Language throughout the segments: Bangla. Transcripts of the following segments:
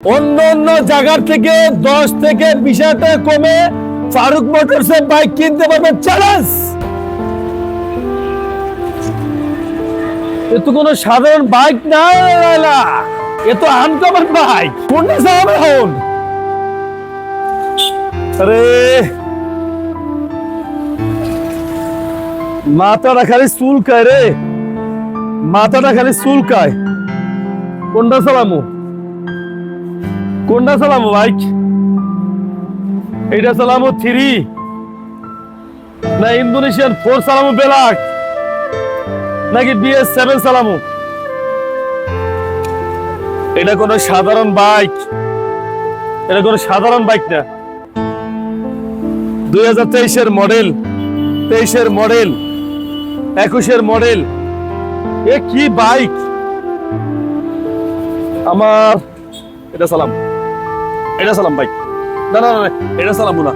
অন্য অন্য জায়গার থেকে দশ থেকে বিশ টাকা কমে ফারুক মোটরসে বাইক কিনতে পারবেন। চ্যালেঞ্জ এ তো কোনো সাধারণ বাইক না। এ তো আনকমন বাইক কোনটা চালাবে এখন? আরে! মাথাটা খালি চুলকায় রে। মাথাটা খালি চুলকায়। কোনটা চালামু কোনটা চালামু বাইক এইটা চালামু থ্রি। না ইন্দোনেশিয়ান ফোর চালামু বেলাক। নাকি বিএস সেভেন চালামু এটা কোনো সাধারণ বাইক। এটা কোনো সাধারণ বাইক না। দুই হাজার তেইশের মডেল। তেইশের মডেল। একুশের মডেল। এ কি বাইক? আমার এটা সালাম এটা সালাম, বাইক। না না এটা সালাম না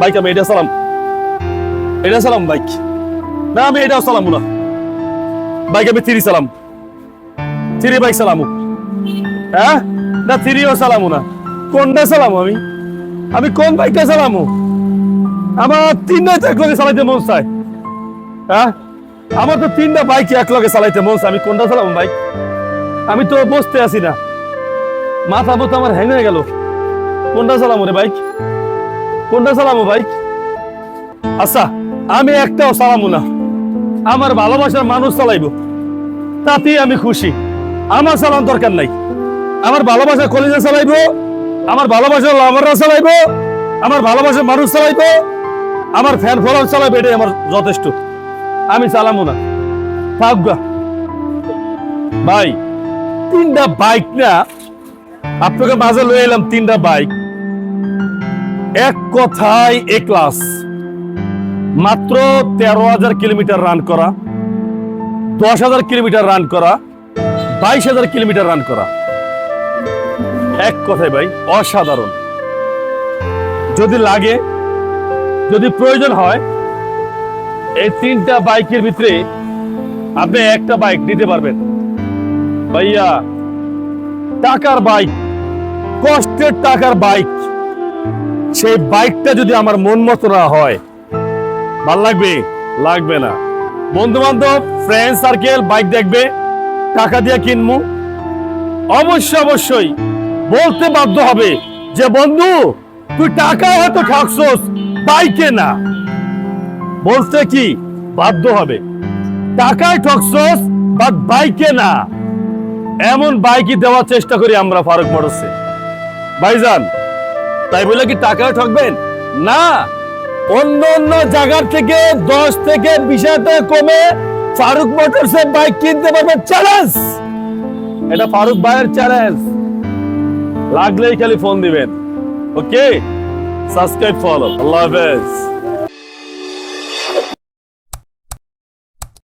বাইক আমি, এটা সালাম। এটা সালাম, বাইক। না, আমি এটাও সালাম না বাইক আমি থ্রি সালাম। থ্রি বাইক সালামু হ্যাঁ? না, থ্রিও সালামু না কোনটা সালামু আমি? আমি কোন বাইকটা চালামু আমার তিনটা তো একলগে চালাইতে মন চায়। হ্যাঁ? আমার তো তিনটা বাইক একলগে চালাইতে মন চায়। আমি কোনটা চালামু বাইক? আমি তো বসতে আছি না। মাথা মতো আমার হ্যাং হয়ে গেল। কোনটা চালামু রে বাইক? কোনটা চালামু বাইক? আচ্ছা আমি একটাও চালামু না। আমার ভালোবাসার মানুষ চালাইবো। তাতেই আমি খুশি। আমার চালান দরকার নাই। আমার ভালোবাসার কলেজে চালাইবো। আমার ভালোবাসার লাভাররা চালাইবো। আমার ভালোবাসার মানুষ চালাইবো। আমার ফ্যান ফলোয়ার চালাইবো, এটাই আমার যথেষ্ট। আমি চালামু না। থাক গা। ভাই, তিনটা বাইক না আপনাকে মাঝে লয়ে এলাম তিনটা বাইক। এক কথায় এ ক্লাস মাত্র তেরো হাজার কিলোমিটার রান করা, দশ হাজার কিলোমিটার রান করা, বাইশ হাজার কিলোমিটার রান করা। এক কথায় ভাই, অসাধারণ। যদি লাগে, যদি প্রয়োজন হয়, এই তিনটা বাইকের ভিতরে আপনি একটা বাইক নিতে পারবেন। ভাইয়া, টাকার বাইক। কষ্টের টাকার বাইক। সেই বাইকটা যদি আমার মন মতো না হয়, ভালো লাগবে? লাগবে না। বন্ধু বান্ধব ফ্রেন্ড সার্কেল বাইক দেখবে, টাকা দিয়ে কিনবো অবশ্যই অবশ্যই। বলতে বাধ্য হবে যে, বন্ধু, তুই টাকা হয়তো ঠকছস, বাইকে না। বলতে কি? বাধ্য হবে। টাকায় ঠকছস বাট বাইকে না। এমন বাইকই দেওয়ার চেষ্টা করি আমরা ফারুক মোটরসে। ভাইজান, তাই বলে কি টাকা ঠকবেন? না, অন্য অন্য জায়গার থেকে দশ থেকে বিশ কমে ফারুক মোটরসের বাইক কিনতে পারবে চ্যালেঞ্জ এটা ফারুক ভাইয়ের চ্যালেঞ্জ লাগলেই খালি ফোন দিবেন। ওকে সাবস্ক্রাইব ফলো আল্লাহ হাফেজ।